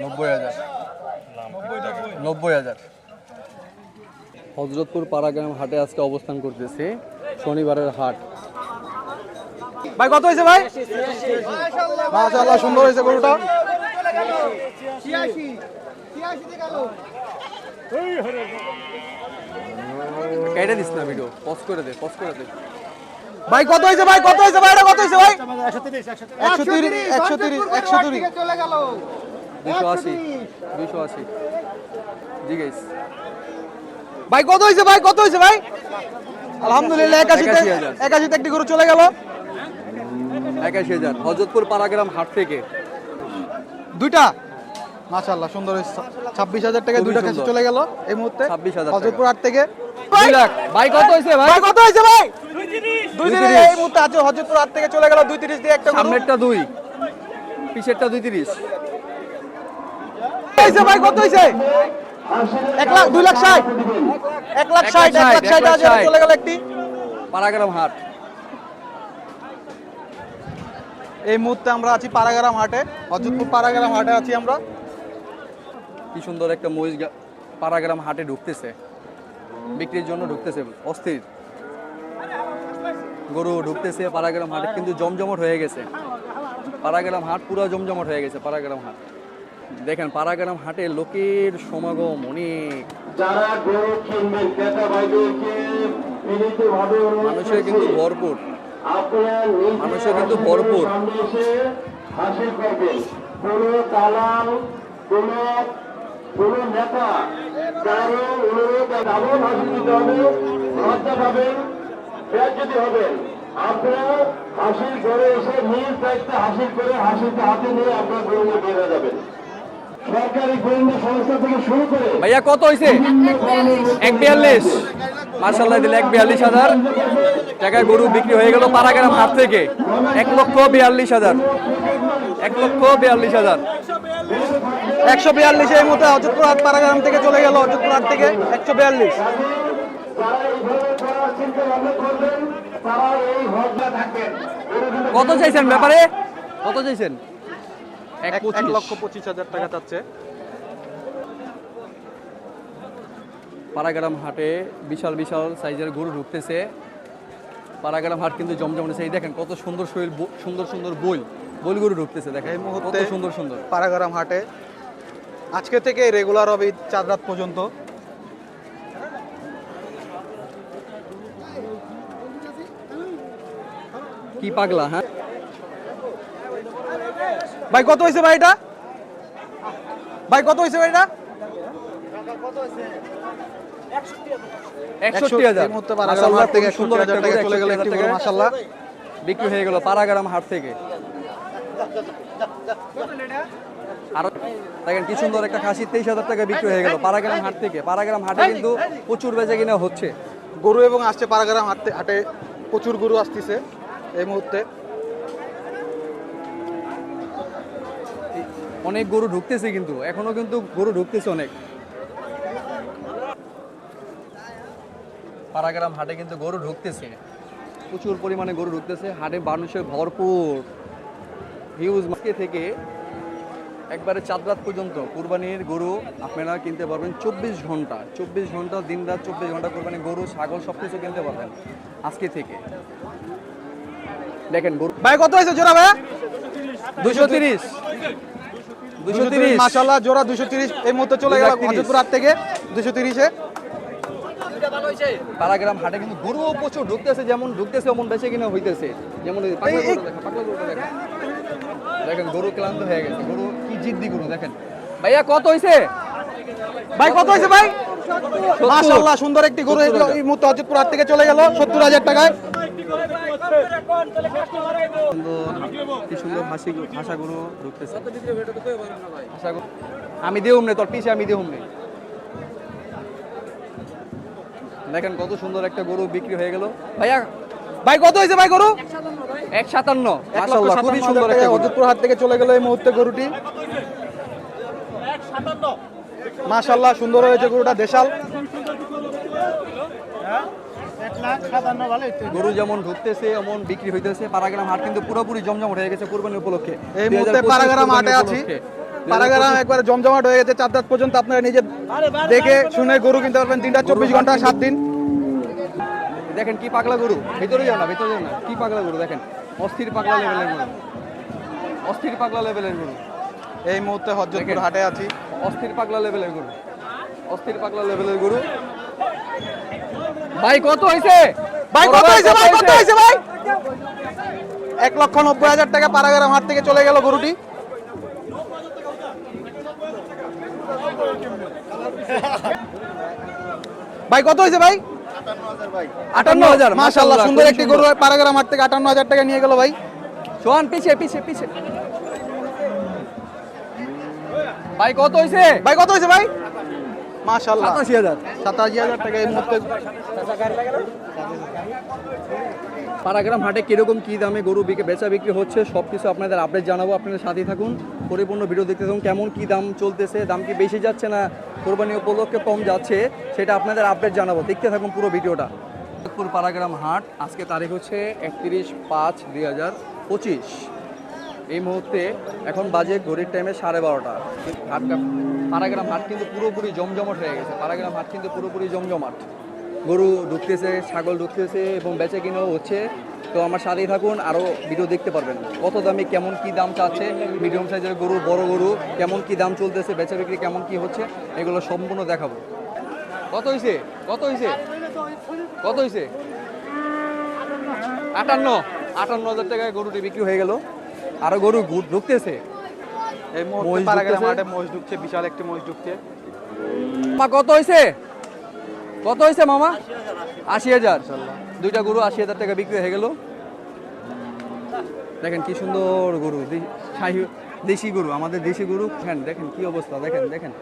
নব্বই হাজার। নব্বই হাজার। হজরতপুর পাড়াগ্রাম হাটে আজকে অবস্থান করতেছে। শনিবারের হাট। ভাই কত হয়েছে ভাই? মাশাআল্লাহ সুন্দর হয়েছে গরুটা। কেটে দিস না ভিডিও পজ করে দে পজ করে দে। ভাই কত হয়েছে ভাই? কত হয়েছে ভাই? এটা কত হয়েছে ভাই? একশো তিরিশ একশো তিরিশ। একশো তিরিশ দুশো আশি দুশো আশি। জি গাইস ভাই কত হয়েছে ভাই? কত হয়েছে ভাই? আলহামদুলিল্লাহ একাশিতে একাশিতে একটি গরু চলে গেল। একাশি হাজার। হজরতপুর পাড়াগ্রাম হাট থেকে। দুইটা? মাশাআল্লাহ সুন্দর ছাব্বিশ হাজার টাকা দুইটা কাছে চলে গেল এই মুহূর্তে। 26,000 টাকা। হজরতপুর হাট থেকে। দুই লাখ। ভাই কত হয়েছে ভাই? কত হয়েছে ভাই? দুই তিরিশ। 230 এই মুহূর্তে আছে হজরতপুর হাট থেকে চলে গেল। দুই তিরিশ দিয়ে একটা গরু। সামনেরটা দুই। পিছেরটা দুই তিরিশ। হয়েছে ভাই কত হয়েছে এক লাখ দুই লাখ ষাট। এক লাখ ষাট এক লাখ ষাট, হাজার চলে গেল একটি। পাড়াগ্রাম হাট। এই মুহূর্তে আমরা আছি পাড়াগ্রাম হাটে হজরতপুর পাড়াগ্রাম হাটে আছি আমরা। কি সুন্দর একটা মহিষ পাড়াগ্রাম হাটে ঢুকতেছে। বিক্রির জন্য ঢুকতেছে অস্থির। গরু ঢুকতেছে পাড়াগ্রাম হাটে কিন্তু জমজমট হয়ে গেছে। পাড়াগ্রাম হাট পুরো জমজমট হয়ে গেছে পাড়াগ্রাম হাট। দেখেন পাড়াগ্রাম হাটে লোকের সমাগম অনেক। যারা গরু কিনবেন ক্রেতা ভাইদেরকে মানুষের কিন্তু ভরপুর। মানুষের কিন্তু ভরপুর। হাসিল করবেন। কোনো দালাল কোনো কোনো নেতা কারও অনুরোধ এমন হাসিল দিতে হবে লজ্জা পাবেন বেজ্জতি হবেন। আপনারা হাসিল করে এসে নিজ দায়িত্বে হাসিল করে হাসিতে হাতে নিয়ে আপনার গরু নিয়ে বেড়ে যাবেন ভাইয়া, কত হয়েছে এক বিয়াল্লিশ। মার্শাল্লাহ দিলে এক বিয়াল্লিশ হাজার। টাকায় গরু বিক্রি হয়ে গেল পাড়াগ্রাম হাট থেকে। এক লক্ষ বিয়াল্লিশ হাজার। এক লক্ষ বিয়াল্লিশ হাজার। একশো বিয়াল্লিশ এই মুহূর্তে হজরতপুর হাট পাড়াগ্রাম থেকে চলে গেল হজরতপুর হাট থেকে একশো বিয়াল্লিশ। কত চাইছেন ব্যাপারে? কত চাইছেন? এক লক্ষ পঁচিশ হাজার টাকা চাচ্ছে। পাড়াগ্রাম হাটে বিশাল বিশাল সাইজের গরু ঢুকতেছে। পাড়াগ্রাম হাট কিন্তু জমজম হয়েছে এই দেখেন কত সুন্দর শরীর সুন্দর সুন্দর বই বই গরু ঢুকতেছে দেখেন। এই কত মুহূর্তে সুন্দর সুন্দর। পাড়াগ্রাম হাটে আজকে থেকে রেগুলার হবে চাঁদ রাত পর্যন্ত। কি পাগলা হ্যাঁ? ভাই কত হয়েছে ভাই এটা? ভাই কত হয়েছে ভাই এটা? বিক্রি হয়ে গেল হাট থেকে। আরও দেখেন কি সুন্দর একটা খাসি তেইশ হাজার টাকা বিক্রি হয়ে গেল পাড়াগ্রাম হাট থেকে। পাড়াগ্রাম হাটে কিন্তু প্রচুর বেচা কিনা হচ্ছে। গরু এবং আসছে পাড়াগ্রাম হাটে হাটে প্রচুর গরু আসতেছে এই মুহূর্তে। অনেক গরু ঢুকতেছে কিন্তু, এখনও কিন্তু গরু ঢুকতেছে অনেক। পাড়াগ্রাম হাটে কিন্তু গরু ঢুকতেছে। প্রচুর পরিমাণে গরু ঢুকতেছে, হাটে মানুষের ভরপুর। হিউজ মার্কেট থেকে একবারে চাঁদ রাত পর্যন্ত কুরবানির গরু আপনারা কিনতে পারবেন চব্বিশ ঘণ্টা। চব্বিশ ঘণ্টা, দিন রাত চব্বিশ ঘণ্টা কুরবানি গরু, ছাগল সব কিছু কিনতে পারবেন আজকে থেকে। দেখেন গরু ভাই, কত হয়েছে জোড়া ভাই দুশো তিরিশ। দুশো তিরিশ। মাসাল্লাহ জোড়া দুশো তিরিশ। এই মুহূর্তে চলে গেল 230 হজরতপুর হাট থেকে দুশো তিরিশে। পাড়াগ্রাম হাটে কিন্তু প্রচুর ঢুকতেছে যেমন ঢুকতেছে অমন বেশি কিনা হইতেছে। যেমন দেখেন, গরু ক্লান্ত হয়ে গেছে। গরু কি জিদ্দি গরু দেখেন। ভাইয়া কত হইছে? ভাই কত হয়েছে ভাই। মাশাল্লাহ সুন্দর একটি গরু এই- এই মুহূর্তে হজরতপুর হাট থেকে চলে গেল সত্তর হাজার টাকায়। সুন্দর কি সুন্দর হাসি গরু- ঢুকতেছে আমি দিয়ে নে তোর পিছে আমি দিয়ে নে। দেখেন কত সুন্দর একটা গরু বিক্রি হয়ে গেল। ভাইয়া ভাই কত হয়েছে ভাই গরু? এক সাতান্ন। লক্ষ খুবই সুন্দর একটা। হজরতপুর হাট থেকে চলে গেল এই মুহূর্তে গরুটি। মাশাল্লাহ সুন্দর হয়েছে গরুটা দেশাল। গরু যেমন ঢুকতেছে এমন বিক্রি হইতেছে। পাড়াগ্রাম হাট কিন্তু পুরোপুরি জমজম হয়ে গেছে কুরবানি উপলক্ষে। এই মুহূর্তে 2025 পাড়াগ্রাম হাটে আছি। পাড়াগ্রাম একবারে জমজমাট হয়ে গেছে। চার রাত পর্যন্ত আপনারা নিজে দেখে শুনে গরু কিনতে পারবেন। তিনটা চব্বিশ ঘণ্টা সাত দিন। দেখেন কি পাগলা গরু। ভিতরে যাও না ভিতরে যাও না। কি পাগলা গরু দেখেন। অস্থির পাগলা লেভেলের গরু। অস্থির পাগলা লেভেলের গরু। এই মুহূর্তে হজরতপুর। হাটে আছি। অস্থির পাগলা লেভেলের গরু। অস্থির পাগলা লেভেলের গরু। ভাই কত হয়েছে? ভাই কত হয়েছে ভাই কত হয়েছে ভাই? এক লক্ষ নব্বই হাজার টাকা পাড়াগ্রাম হাট থেকে চলে গেল গরুটি। ভাই কত হয়েছে ভাই? আটান্ন হাজার মাশাআল্লাহ সুন্দর একটি গরু পাড়াগ্রাম হাট থেকে আটান্ন হাজার টাকা নিয়ে গেল ভাই। সোহান পিছে পিছে পিছে। ভাই কত হয়েছে? ভাই কত হয়েছে ভাই? মাশাআল্লাহ। সাতাশি হাজার। সাতাশি হাজার টাকা এই মুহূর্তে। পাড়াগ্রাম হাটে কীরকম কি দামে গরু বিকে বেচা বিক্রি হচ্ছে সব কিছু আপনাদের আপডেট জানাব আপনাদের সাথেই থাকুন। পরিপূর্ণ ভিডিও দেখতে থাকুন কেমন কি দাম চলতেছে দাম কি বেশি যাচ্ছে না কোরবানি উপলক্ষে কম যাচ্ছে সেটা আপনাদের আপডেট জানাব। দেখতে থাকুন পুরো ভিডিওটা। পাড়াগ্রাম হাট আজকে তারিখ হচ্ছে একত্রিশ পাঁচ দুই হাজার পঁচিশ। এই মুহূর্তে এখন বাজে ঘড়ির টাইমে সাড়ে বারোটা। পাড়াগ্রাম হাট কিন্তু পুরোপুরি জমজমাট হয়ে গেছে। পাড়াগ্রাম হাট কিন্তু পুরোপুরি জমজমাট। গরু ঢুকতেছে, ছাগল ঢুকতেছে এবং বেচে কিনেও হচ্ছে। তো আমার সাথেই থাকুন আরও ভিডিও দেখতে পারবেন। কত দামে কেমন কি দাম চাচ্ছে মিডিয়াম সাইজের গরু, বড় গরু, কেমন কি দাম চলতেছে, বেচা বিক্রি কেমন কি হচ্ছে, এগুলো সম্পূর্ণ দেখাবো। কত হয়েছে কত হয়েছে কত হয়েছে আটান্ন। আটান্ন হাজার টাকায় গরুটি বিক্রি হয়ে গেল। আরও গরু ঢুকতেছে। এই মুহূর্তে পাড়াগ্রাম ঢুকতেছে। হাটে ঢুকছে বিশাল একটি মহিষ ঢুকছে। মা কত হয়েছে কত হয়েছে মামা? আশি হাজার। দুইটা গরু আশি হাজার টাকা বিক্রি হয়ে গেল। দেখেন কি সুন্দর গরু দেশি গরু আমাদের দেশি গরু। দেখেন দেখেন কি অবস্থা দেখেন দেখেন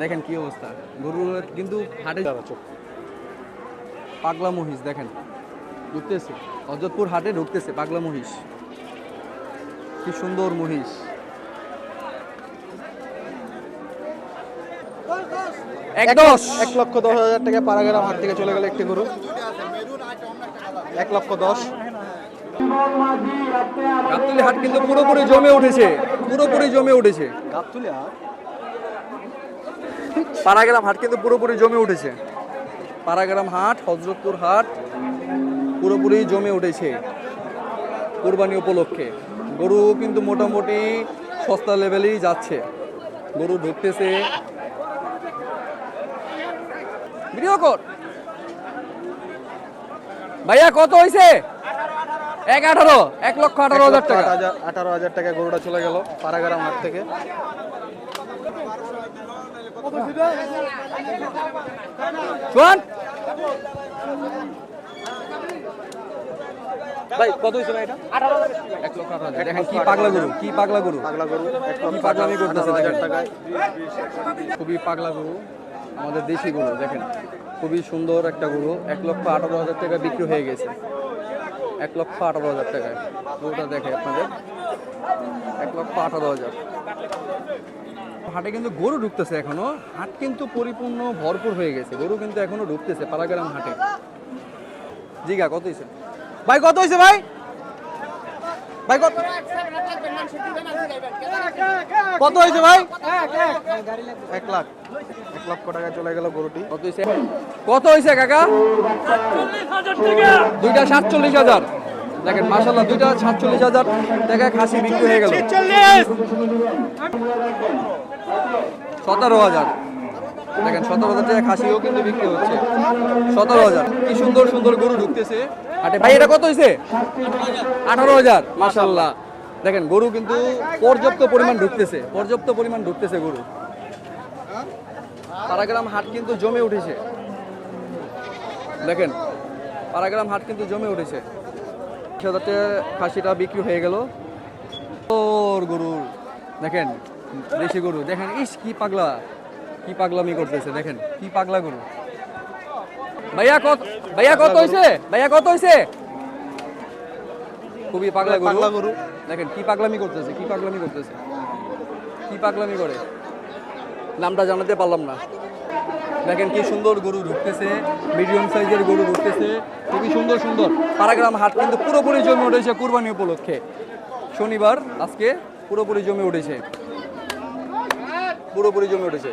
দেখেন কি অবস্থা। গরু কিন্তু হাটে পাগলা মহিষ দেখেন। ঢুকতেছে। অযোধপুর হাটে ঢুকতেছে পাগলা মহিষ। কি সুন্দর মহিষ। এক দশ। এক লক্ষ দশ হাজার টাকা পাড়াগ্রাম হাট থেকে চলে গেল একটি গরু। এক লক্ষ দশ। গাবতলী হাট কিন্তু পুরোপুরি জমে উঠেছে। পুরোপুরি জমে উঠেছে। পাড়াগ্রাম হাট? কিন্তু পুরোপুরি জমে উঠেছে। পাড়াগ্রাম হাট হজরতপুর হাট পুরোপুরি জমে উঠেছে। কুরবানি উপলক্ষে। গরু কিন্তু মোটামুটি সস্তা লেভেলেই যাচ্ছে। গরু ঢুকতেছে। ভিডিও কর। ভাইয়া কত হয়েছে এক আঠারো এক লক্ষ আঠারো হাজার টাকা আঠারো হাজার টাকা গরুটা চলে গেল পাড়াগ্রাম হাট থেকে। শোন। ভাই কত হয়েছে ভাই এটা? এক লক্ষ হাজার। দেখেন কি পাগলা গরু কি পাগলা গরু। পাগলা গরু কি পাগলামি করতেছে হাজার দেখেন। টাকায়। খুবই পাগলা গরু আমাদের দেশি গরু দেখেন। খুবই সুন্দর একটা গরু এক লক্ষ আঠারো হাজার টাকা বিক্রি হয়ে গেছে। এক লক্ষ আঠারো হাজার টাকায়। গরুটা দেখে আপনাদের। এক লক্ষ আঠারো হাজার। হাটে কিন্তু গরু ঢুকতেছে এখনও। হাট কিন্তু পরিপূর্ণ ভরপুর হয়ে গেছে। গরু কিন্তু এখনও ঢুকতেছে পাড়াগ্রাম হাটে। জিগা কত হয়েছে? ভাই কত হয়েছে ভাই? ভাই কত কত হয়েছে ভাই? এক লাখ। এক লক্ষ টাকা চলে গেল গরুটি। কত হয়েছে? কত হয়েছে কাকা? দুইটা সাতচল্লিশ হাজার। দেখেন মাসাল্লাহ দুইটা সাতচল্লিশ হাজার টাকা খাসি বিক্রি হয়ে গেল। সতেরো হাজার। দেখেন, সতেরো হাজার টাকা খাসিও কিন্তু বিক্রি হচ্ছে। সতেরো হাজার। কি সুন্দর সুন্দর গরু ঢুকতেছে। হাটে ভাই, এটা কত হয়েছে আঠারো হাজার মাসাল্লাহ দেখেন, গরু কিন্তু পর্যাপ্ত পরিমাণ ঢুকতেছে, পর্যাপ্ত পরিমাণ ঢুকতেছে গরু। পাড়াগ্রাম হাট কিন্তু জমে উঠেছে। দেখেন পাড়াগ্রাম হাট কিন্তু জমে উঠেছে। বিশ খাসিটা বিক্রি হয়ে গেল। ওর গরু। দেখেন, দেশি গরু। দেখেন, ইস, কি পাগলা। কি পাগলামি করতেছে দেখেন কি পাগলা গরু। ভাইয়া কত ভাইয়া কত হয়েছে ভাইয়া কত হয়েছে খুবই পাগলা গরু। পাগলা গরু। দেখেন কি পাগলামি করতেছে কি পাগলামি করতেছে। কি পাগলামি করে? নামটা জানাতে পারলাম না। দেখেন কি সুন্দর গরু ঢুকতেছে মিডিয়াম সাইজের গরু ঢুকতেছে খুবই সুন্দর সুন্দর। পাড়াগ্রাম হাট কিন্তু পুরোপুরি জমে উঠেছে কুরবানি উপলক্ষে। শনিবার আজকে পুরোপুরি জমে উঠেছে। পুরোপুরি জমে উঠেছে।